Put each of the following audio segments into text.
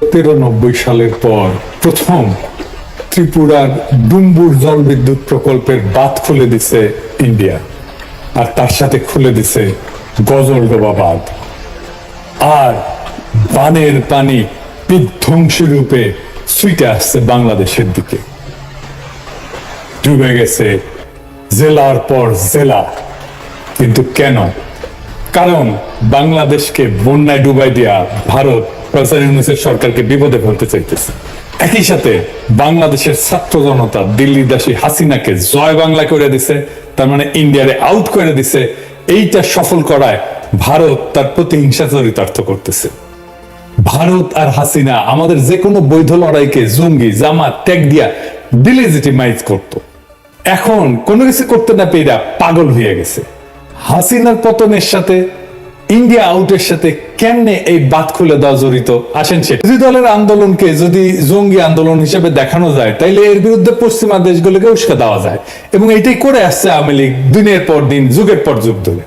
তিরানব্বই সালের পর প্রথম ত্রিপুরার ডুম্বুর জল বিদ্যুৎ প্রকল্পের বাঁধ খুলে দিছে ইন্ডিয়া, আর তার সাথে খুলে দিছে গজলডোবা বাঁধ। আর বানের পানি বিধ্বংসী রূপে ছুটে আসছে বাংলাদেশের দিকে। ডুবে গেছে জেলার পর জেলা। কিন্তু কেন? কারণ বাংলাদেশকে বন্যায় ডুবাই দিয়া ভারত প্রফেসর ইউনুসের সরকারকে বিপদে ফেলতে চাইতেছে। একই সাথে বাংলাদেশের ছাত্র জনতা দিল্লি দাসী হাসিনাকে জয় বাংলা করে দিছে, তার মানে ইন্ডিয়ারে আউট করে দিছে। এইটা সফল করায় ভারত তার প্রতিহিংসা চরিতার্থ করতেছে। ভারত আর হাসিনা আমাদের যে কোনো বৈধ লড়াইকে জঙ্গি, জামাত, ত্যাগ দিয়া ডিলেজিটিমাইজ করত। এখন কোনো কিছু করতে না পেয়ে পাগল হয়ে গেছে। হাসিনার পতনের সাথে ইন্ডিয়া আউটের সাথে কেমনে এই বাদ খুলে দেওয়া জড়িত? আসেন সে বিরোধী দলের আন্দোলনকে, যদি জঙ্গি আন্দোলন হিসেবে দেখানো যায়, তাইলে এর বিরুদ্ধে পশ্চিমা দেশগুলোকে উস্কে দেওয়া যায়। এবং এটাই করে আসছে আওয়ামী লীগ দিনের পর দিন, যুগের পর যুগ ধরে।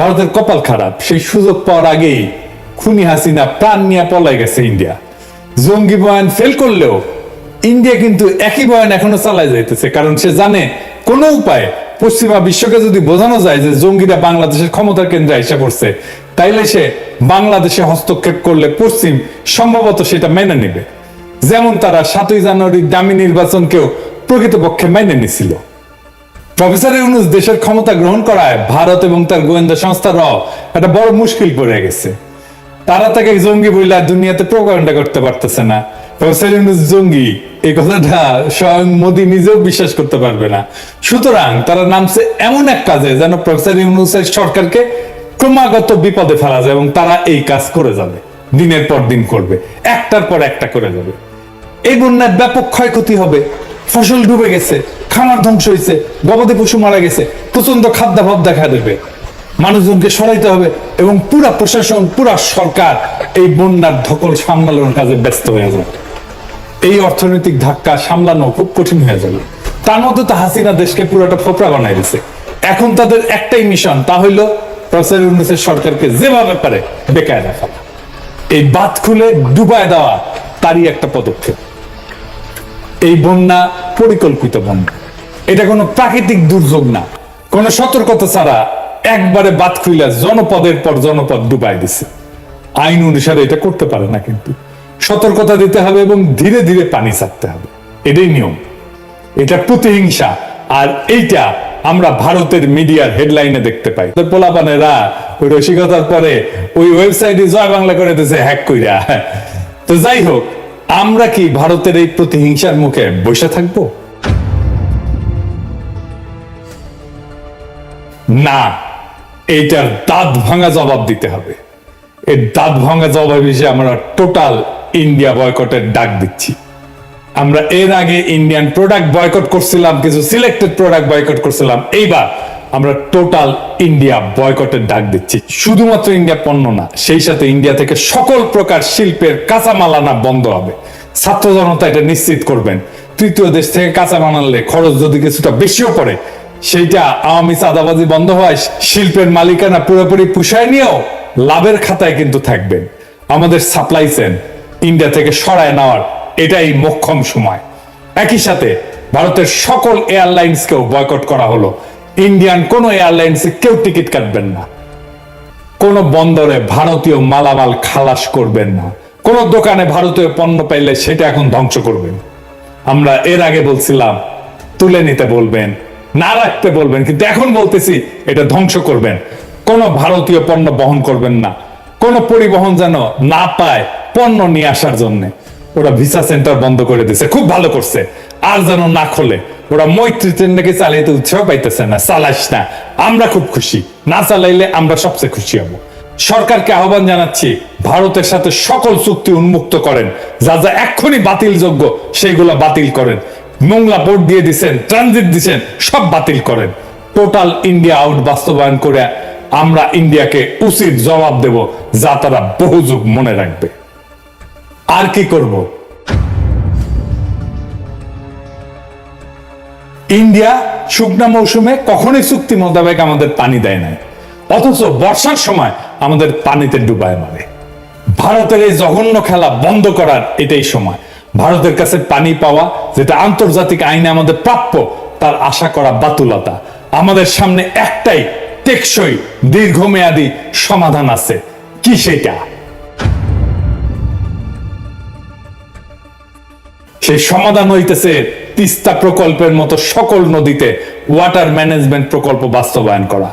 ভারতের কপাল খারাপ। সেই সুযোগ পাওয়ার আগেই খুনি হাসিনা প্রাণ নিয়ে পলাই গেছে ইন্ডিয়া। জঙ্গি বয়ান ফেল করলেও ইন্ডিয়া কিন্তু একই বয়ান এখনও চালায় যাইতেছে, কারণ সে জানে কোনো উপায় পশ্চিমা বিশ্বকে যদি বোঝানো যায় যে জঙ্গিরা বাংলাদেশের ক্ষমতার কেন্দ্রে এসে পড়ছে তাইলে সে বাংলাদেশে হস্তক্ষেপ করলে পশ্চিম সম্ভবত সেটা মেনে নেবে। যেমন তারা সাতই জানুয়ারির দামি নির্বাচনকেও প্রকৃতপক্ষে মেনে নিছিল। প্রফেসর ইউনুস দেশের ক্ষমতা গ্রহণ করায় ভারত এবং তার গোয়েন্দা সংস্থারাও একটা বড় মুশকিল পড়ে গেছে। তারা তাকে জঙ্গি বইলা দুনিয়াতে প্রকাণ্ডা করতে পারতেছে না। প্রফেসর ইউনুস জঙ্গি, এই কথাটা স্বয়ং মোদী নিজেও বিশ্বাস করতে পারবে না। সুতরাং তারা নামছে এমন এক কাজে যেন প্রফেসর ইউনুসের সরকারকে ক্রমাগত বিপদে ফেলা যায় এবং তারা এই কাজ করে যাবে। দিনের পর দিন করবে। একটার পর একটা করে যাবে। এই বন্যায় ব্যাপক ক্ষয়ক্ষতি হবে। ফসল ডুবে গেছে, খামার ধ্বংস হয়েছে, গবাদি পশু মারা গেছে প্রচণ্ড খাদ্যাভাব দেখা দেবে। মানুষজনকে সরাইতে হবে এবং পুরা প্রশাসন, পুরা সরকার এই বন্যার ধকল সামলানোর কাজে ব্যস্ত হয়ে যাবে। এই অর্থনৈতিক ধাক্কা সামলানো খুব কঠিন হয়ে যাবে। তার মধ্যে তো হাসিনা দেশকে পুরোটা ফোপড়া বানাই দিছে। এখন তাদের একটাই মিশন তা হইল প্রফেসর ইউনুসের সরকারকে যেভাবে পারে বেকায় রাখা এই বাঁধ খুলে ডুবায় দেওয়া তারই একটা পদক্ষেপ। এই বন্যা পরিকল্পিত বন্যা। এটা কোনো প্রাকৃতিক দুর্যোগ না। কোনো সতর্কতা ছাড়া একবারে বাদ খুইলা জনপদের পর জনপদ ডুবাই দিছে। আইন অনুসারে এটা করতে পারে না কিন্তু। সতর্কতা দিতে হবে এবং ধীরে ধীরে পানি ছাড়তে হবে। এটাই নিয়ম। এটা প্রতিহিংসা। আর এইটা আমরা ভারতের মিডিয়ার হেডলাইনে দেখতে পাই। পোলাপানেরা ওই রসিকতার পরে ওই ওয়েবসাইটে জয় বাংলা করে দিয়েছে, হ্যাক কইরা। তো যাই হোক, আমরা কি ভারতের এই প্রতিহিংসার মুখে বসে থাকব? না, এইটার দাঁত ভাঙা জবাব দিতে হবে। এই দাঁত ভাঙা জবাব হিসেবে আমরা টোটাল ইন্ডিয়া বয়কটের ডাক দিচ্ছি। আমরা এর আগে ইন্ডিয়ান প্রোডাক্ট বয়কট করছিলাম, কিছু সিলেক্টেড প্রোডাক্ট বয়কট করছিলাম। এইবার আমরা টোটাল ইন্ডিয়া বয়কটের ডাক দিচ্ছি। শুধুমাত্র ইন্ডিয়া পণ্য না, সেই সাথে ইন্ডিয়া থেকে সকল প্রকার শিল্পের কাঁচামাল আনা বন্ধ হবে। ছাত্র জনতা এটা নিশ্চিত করবেন। তৃতীয় দেশ থেকে কাঁচামাল আনলে খরচ যদি কিছুটা বেশিও পড়ে, সেইটা আওয়ামী চাঁদাবাজি বন্ধ হয়, শিল্পের মালিকানা পুরোপুরি পুষায় নিয়েও লাভের খাতায় কিন্তু থাকবেন। আমাদের সাপ্লাই চেন ইন্ডিয়া থেকে সরায় নেওয়ার এটাই মোক্ষম সময়। একই সাথে ভারতের সকল এয়ারলাইন্সকেও বয়কট করা হলো। ইন্ডিয়ান কোনো এয়ারলাইন্সে কেউ টিকিট কাটবেন না। কোন বন্দরে ভারতীয় মালামাল খালাস করবেন না। কোন দোকানে ভারতীয় পণ্য পাইলে সেটা এখন ধ্বংস করবেন। আমরা এর আগে বলছিলাম, তুলে নিতে বলবেন, না রাখতে বলবেন, কিন্তু এখন বলতেছি এটা ধ্বংস করবেন। কোন ভারতীয় পণ্য বহন করবেন না। কোন পরিবহন যেন না পায় পণ্য নিয়ে আসার জন্য। ওরা ভিসা সেন্টার বন্ধ করে দিছে। খুব ভালো করছে। আর যেন না খোলে। ওরা মৈত্রী ট্রেন নাকি চালাইতে উৎসাহ পাইতেছে না, চালাস না। আমরা খুব খুশি। না চালাইলে আমরা সবচেয়ে খুশি হব। সরকারকে আহ্বান জানাচ্ছি, ভারতের সাথে সকল চুক্তি উন্মুক্ত করেন। যা যা এক্ষুনি বাতিলযোগ্য, সেইগুলো বাতিল করেন। মোংলা বোর্ড দিয়ে দিছেন, ট্রানজিট দিছেন, সব বাতিল করেন। টোটাল ইন্ডিয়া আউট বাস্তবায়ন করে আমরা ইন্ডিয়াকে উচিত জবাব দেব, যা তারা বহু যুগ মনে রাখবে। আর কি করব? ইন্ডিয়া শুকনা মৌসুমে কখনোই চুক্তি মোতাবেক আমাদের পানি দেয় নাই। অথচ বর্ষার সময় আমাদের পানিতে ডুবায় মারে। ভারতের এই জঘন্য খেলা বন্ধ করার এটাই সময়। ভারতের কাছে পানি পাওয়া, যেটা আন্তর্জাতিক আইনে আমাদের প্রাপ্য, তার আশা করা বাতুলতা। আমাদের সামনে একটাই টেকসই, দীর্ঘমেয়াদী সমাধান আছে। কি সেটা? সেই সমাধান হইতেছে তিস্তা প্রকল্পের মতো সকল নদীতে ওয়াটার ম্যানেজমেন্ট প্রকল্প বাস্তবায়ন করা।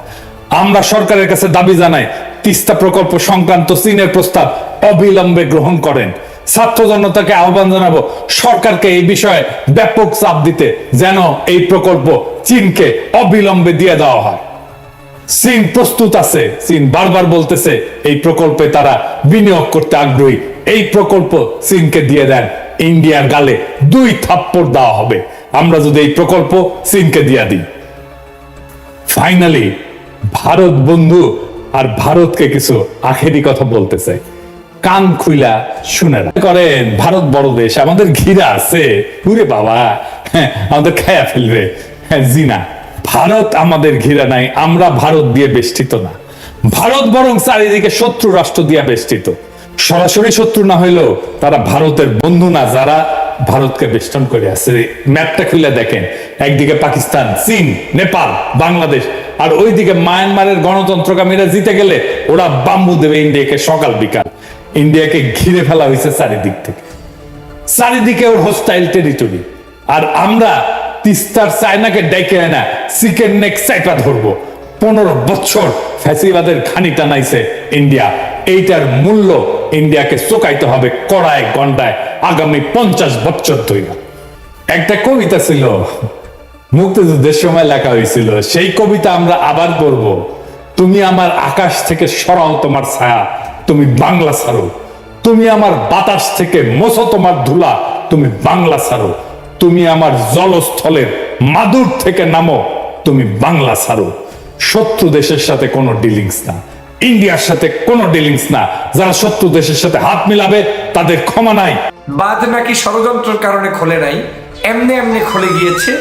আমরা সরকারের কাছে দাবি জানাই, তিস্তা প্রকল্প সংক্রান্ত চীনের প্রস্তাব অবিলম্বে গ্রহণ করেন। ছাত্র জনতাকে আহ্বান জানাব, সরকারকে এই বিষয়ে ব্যাপক চাপ দিতে যেন এই প্রকল্প চীনকে অবিলম্বে দিয়ে দেওয়া হয়। চীন প্রস্তুত আছে, চীন বারবার বলতেছে, এই প্রকল্পে তারা বিনিয়োগ করতে আগ্রহী। এই প্রকল্প চীনকে দিয়ে দেন। ইন্ডিয়ার গালে দুই থাপ্পড় দেওয়া হবে। আমরা যদি এই প্রকল্প চীনকে দিয়ে দিই। ফাইনালি ভারত বন্ধু আর ভারতকে কিছু আখেরি কথা বলতে চাই। কান খুইলা শুনে করেন ভারত বড় দেশ আমাদের ঘিরা আছে। পুরে বাবা হ্যাঁ, আমাদের খায়া ফেলবে। হ্যাঁ, জি না ভারত আমাদের ঘিরা নাই আমরা ভারত দিয়ে বেষ্টিত না। ভারত বরং চারিদিকে শত্রু রাষ্ট্র দিয়ে বেষ্টিত। সরাসরি শত্রু না হইলেও তারা ভারতের বন্ধু না, যারা ভারতকে বেষ্টন করে আছে। ম্যাপটা খুলে দেখেন। একদিকে পাকিস্তান, চীন, নেপাল, বাংলাদেশ। আর ওইদিকে মায়ানমারের গণতন্ত্রকামীরা জিতে গেলে ওরা বাম্বু দেবে ইন্ডিয়াকে সকাল বিকাল। ইন্ডিয়াকে ঘিরে ফেলা হয়েছে চারিদিক থেকে। চারিদিকে ওর হোস্টাইল টেরিটরি আর আমরা তিস্তার চায়নাকে ডেকে না চিকেন নেক চাইপা ধরবো। পনেরো বছর ফ্যাসিবাদের খানি টানাইছে ইন্ডিয়া। এইটার মূল্য ইন্ডিয়াকে চোকাইতে হবে কড়ায় গন্ডায় আগামী পঞ্চাশ বছর ধরে। একটা কবিতা ছিল, মুক্তিযুদ্ধের সময় লেখা হয়েছিল, সেই কবিতা আমরা আবার পড়ব। তুমি আমার আকাশ থেকে সরাও তোমার ছায়া, তুমি বাংলা ছাড়ো। তুমি আমার বাতাস থেকে মোছো তোমার ধুলা, তুমি বাংলা ছাড়ো। তুমি আমার জলস্থলের মাদুর থেকে নামো, তুমি বাংলা ছাড়ো। শত্রু দেশের সাথে কোনো ডিলিংস না। ইন্ডিয়ার সাথে কোনো ডিলিংস না। যারা শত্রু দেশের সাথে হাত মিলাবে, তাদের ক্ষমা নাই। বাঁধ নাকি ষড়যন্ত্রের কারণে খোলে নাই। এমনি এমনি খুলে গিয়েছে।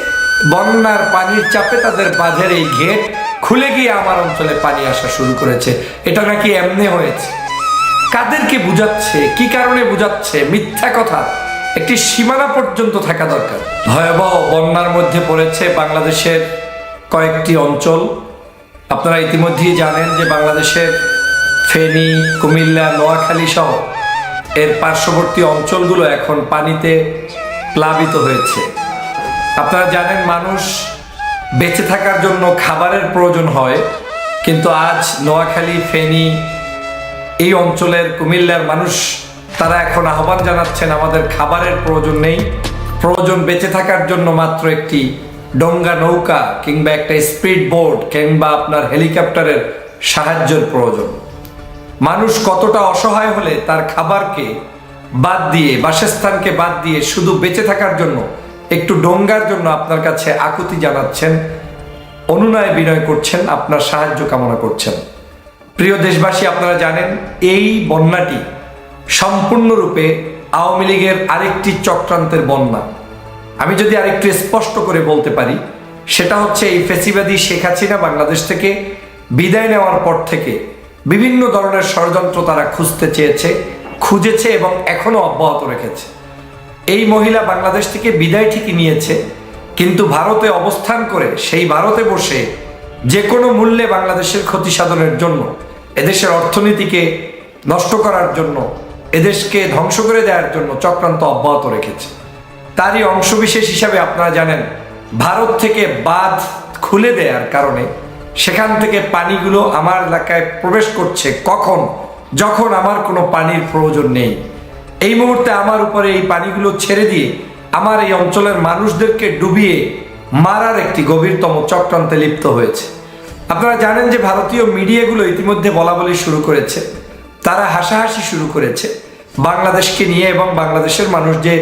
বন্যার পানির চাপে তাদের বাঁধের এই ঘেট খুলে গিয়ে আমার অঞ্চলে পানি আসা শুরু করেছে। এটা নাকি এমনি হয়েছে? কাদেরকে বুঝাচ্ছে? কি কারণে বুঝাচ্ছে? মিথ্যা কথা। একটি সীমানা পর্যন্ত থাকা দরকার। ভয়াবহ বন্যার মধ্যে পড়েছে বাংলাদেশের কয়েকটি অঞ্চল। আপনারা ইতিমধ্যেই জানেন যে বাংলাদেশের ফেনী, কুমিল্লা, নোয়াখালী সহ এর পার্শ্ববর্তী অঞ্চলগুলো এখন পানিতে প্লাবিত হয়েছে। আপনারা জানেন মানুষ বেঁচে থাকার জন্য খাবারের প্রয়োজন হয়, কিন্তু আজ নোয়াখালী, ফেনী এই অঞ্চলের কুমিল্লার মানুষ, তারা এখন আহ্বান জানাচ্ছেন, আমাদের খাবারের প্রয়োজন নেই। প্রয়োজন বেঁচে থাকার জন্য মাত্র একটি ডঙ্গা নৌকা কিংবা একটা স্পিড বোট কিংবা আপনার হেলিকপ্টারের সাহায্যের প্রয়োজন। মানুষ কতটা অসহায় হলে তার খাবারকে বাদ দিয়ে, বাসস্থানকে বাদ দিয়ে শুধু বেঁচে থাকার জন্য একটু ডোঙ্গার জন্য আপনার কাছে আকুতি জানাচ্ছেন, অনুনয় বিনয় করছেন, আপনার সাহায্য কামনা করছেন। প্রিয় দেশবাসী, আপনারা জানেন, এই বন্যাটি সম্পূর্ণরূপে আওয়ামী লীগের আরেকটি চক্রান্তের বন্যা। আমি যদি আরেকটু স্পষ্ট করে বলতে পারি, সেটা হচ্ছে এই ফেসিবাদী শেখ হাসিনা বাংলাদেশ থেকে বিদায় নেওয়ার পর থেকে বিভিন্ন ধরনের ষড়যন্ত্র তারা খুঁজতে চেয়েছে, খুঁজেছে এবং এখনও অব্যাহত রেখেছে। এই মহিলা বাংলাদেশ থেকে বিদায় ঠিকই নিয়েছে, কিন্তু ভারতে অবস্থান করে সেই ভারতে বসে যে কোনো মূল্যে বাংলাদেশের ক্ষতি সাধনের জন্য, এদেশের অর্থনীতিকে নষ্ট করার জন্য, এদেশকে ধ্বংস করে দেওয়ার জন্য চক্রান্ত অব্যাহত রেখেছে। তারই অংশবিশেষ হিসাবে আপনারা জানেন, ভারত থেকে বাঁধ খুলে দেওয়ার কারণে সেখান থেকে পানিগুলো আমার এলাকায় প্রবেশ করছে কখন, যখন আমার কোনো পানির প্রয়োজন নেই। এই মুহূর্তে আমার উপরে এই পানিগুলো ছেড়ে দিয়ে আমার এই অঞ্চলের মানুষদেরকে ডুবিয়ে মারার একটি গভীরতম চক্রান্তে লিপ্ত হয়েছে। আপনারা জানেন যে ভারতীয় মিডিয়াগুলো ইতিমধ্যে বলা বলি শুরু করেছে। তারা হাসাহাসি শুরু করেছে। বাংলাদেশকে নিয়ে এবং বাংলাদেশের মানুষ যে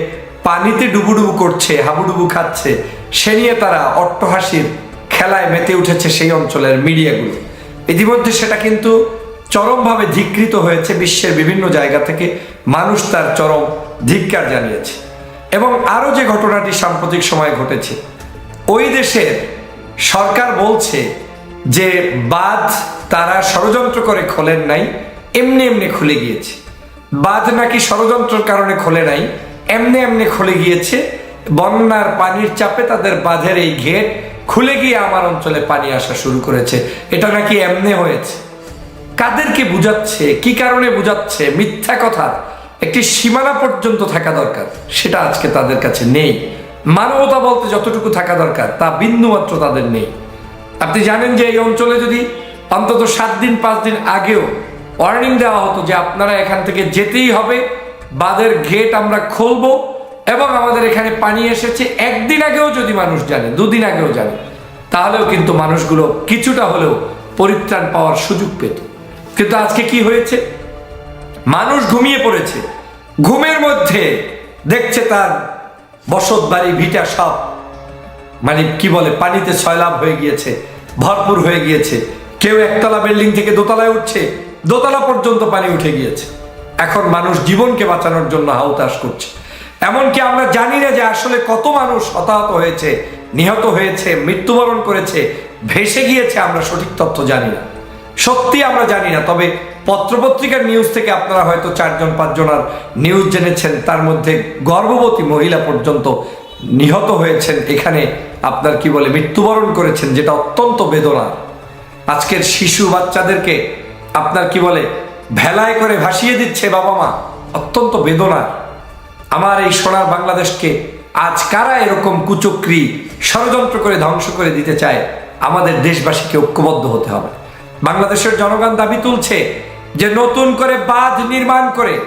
পানিতে ডুবুডুবু করছে, হাবুডুবু খাচ্ছে। সে নিয়ে তারা অট্টহাসির খেলায় মেতে উঠেছে সেই অঞ্চলের মিডিয়াগুলো। ইতিমধ্যে সেটা কিন্তু চরমভাবে ধিকৃত হয়েছে বিশ্বের বিভিন্ন জায়গা থেকে। মানুষ তার চরম ধিক্কার জানিয়েছে। এবং আরও যে ঘটনাটি সাম্প্রতিক সময়ে ঘটেছে, ওই দেশের সরকার বলছে যে বাঁধ তারা ষড়যন্ত্র করে খোলেন নাই, এমনি এমনি খুলে গিয়েছে। বাঁধ নাকি ষড়যন্ত্রের কারণে খোলে নাই এমনি এমনি খুলে গিয়েছে। বন্যার পানির চাপে তাদের বাঁধের এই ঘেট খুলে গিয়ে আমার অঞ্চলে পানি আসা শুরু করেছে। এটা নাকি এমনি হয়েছে? কাদেরকে বুঝাচ্ছে? কি কারণে বুঝাচ্ছে? মিথ্যা কথা। একটি সীমানা পর্যন্ত থাকা দরকার। সেটা আজকে তাদের কাছে নেই। মানবতা বলতে যতটুকু থাকা দরকার, তা বিন্দুমাত্র তাদের নেই। আপনি জানেন যে এই অঞ্চলে যদি অন্তত সাত দিন, পাঁচ দিন আগেও ওয়ার্নিং দেওয়া হতো যে আপনারা এখান থেকে যেতেই হবে বাঁধের গেট আমরা খুলবো এবং আমাদের এখানে পানি এসেছে। একদিন আগেও যদি মানুষ জানে, দুদিন আগেও জানে, তাহলেও কিন্তু মানুষগুলো কিছুটা হলেও পরিত্রাণ পাওয়ার সুযোগ পেত। কিন্তু আজকে কি হয়েছে? মানুষ ঘুমিয়ে পড়েছে। ঘুমের মধ্যে দেখছে তার বসত বাড়ি ভিটা সব মানে কি বলে, পানিতে ছয়লাভ হয়ে গিয়েছে, ভরপুর হয়ে গিয়েছে। কেউ একতলা বিল্ডিং থেকে দোতলায় উঠছে, দোতলা পর্যন্ত পানি উঠে গিয়েছে। এখন মানুষ জীবনকে বাঁচানোর জন্য হাউতাস করছে। এমনকি আমরা জানি না যে আসলে কত মানুষ হতাহত হয়েছে, নিহত হয়েছে, মৃত্যুবরণ করেছে, ভেসে গিয়েছে, আমরা সঠিক তথ্য জানি না। সত্যি আমরা জানি না, তবে পত্রপত্রিকার নিউজ থেকে আপনারা হয়তো চারজন পাঁচজনার নিউজ জেনেছেন, তার মধ্যে গর্ভবতী মহিলা পর্যন্ত নিহত হয়েছেন। এখানে আপনার কি বলে, মৃত্যুবরণ করেছেন, যেটা অত্যন্ত বেদনা। আজকের শিশু বাচ্চাদেরকে আপনার কি বলে ভেলায় করে ভাসিয়ে দিচ্ছে বাবা মা। অত্যন্ত বেদনা। আমার এই সোনার বাংলাদেশকে আজ কারা এরকম কুচক্রি ষড়যন্ত্র করে ধ্বংস করে দিতে চায়, আমাদের দেশবাসীকে ঐক্যবদ্ধ হতে হবে। বাংলাদেশের জনগণ দাবি তুলছে যে নতুন করে বাঁধ নির্মাণ করে,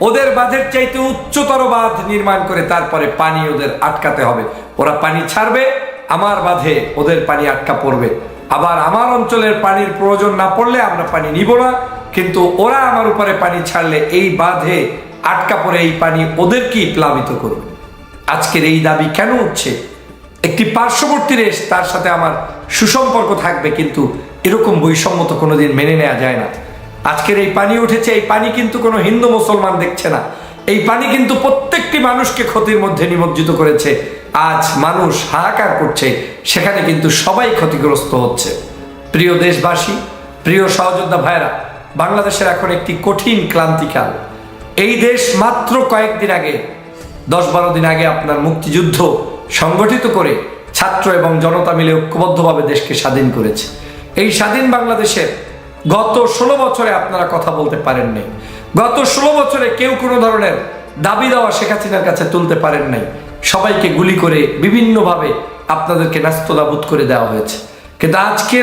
ওদের বাঁধের চাইতে উচ্চতর বাঁধ নির্মাণ করে তারপরে পানি ওদের আটকাতে হবে। ওরা পানি ছাড়বে, আমার বাঁধে ওদের পানি আটকা পড়বে। আবার আমার অঞ্চলের পানির প্রয়োজন না পড়লে আমরা পানি নিব না। কিন্তু ওরা আমার উপরে পানি ছাড়লে এই বাঁধে আটকা পড়ে এই পানি ওদেরকেই প্লাবিত করবে। আজকের এই দাবি কেন উঠছে? একটি পার্শ্ববর্তী দেশ, তার সাথে আমার সুসম্পর্ক থাকবে, কিন্তু এরকম বৈষম্য তো কোনোদিন মেনে নেওয়া যায় না। আজকের এই পানি উঠেছে, এই পানি কিন্তু কোনো হিন্দু মুসলমান দেখছে না। এই পানি কিন্তু প্রত্যেকটি মানুষকে ক্ষতির মধ্যে নিমজ্জিত করেছে। আজ মানুষ হাহাকার করছে, সেখানে কিন্তু সবাই ক্ষতিগ্রস্ত হচ্ছে। প্রিয় দেশবাসী, প্রিয় সহযোদ্ধা ভাইরা বাংলাদেশের এখন একটি কঠিন ক্লান্তিকাল। এই দেশ মাত্র কয়েকদিন আগে দশ বারো দিন আগে আপনার মুক্তিযুদ্ধ সংগঠিত করে ছাত্র এবং জনতা মিলে ঐক্যবদ্ধভাবে দেশকে স্বাধীন করেছে। এই স্বাধীন বাংলাদেশের গত ষোলো বছরে আপনারা কথা বলতে পারেন নাই। গত ষোলো বছরে কেউ কোনো ধরনের দাবি দেওয়া শেখ হাসিনার কাছে তুলতে পারেন নাই। সবাইকে গুলি করে বিভিন্নভাবে আপনাদেরকে নাস্তলাবুত করে দেওয়া হয়েছে। কিন্তু আজকে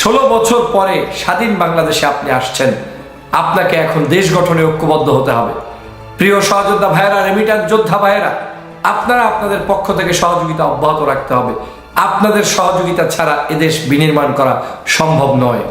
ষোলো বছর পরে স্বাধীন বাংলাদেশে আপনি আসছেন, আপনাকে এখন দেশ গঠনে ঐক্যবদ্ধ হতে হবে। প্রিয় সহযোদ্ধা ভাইয়েরা রেমিটার যোদ্ধা ভাইয়েরা, আপনারা আপনাদের পক্ষ থেকে সহযোগিতা অব্যাহত রাখতে হবে। আপনাদের সহযোগিতা ছাড়া এদেশ বিনির্মাণ করা সম্ভব নয়।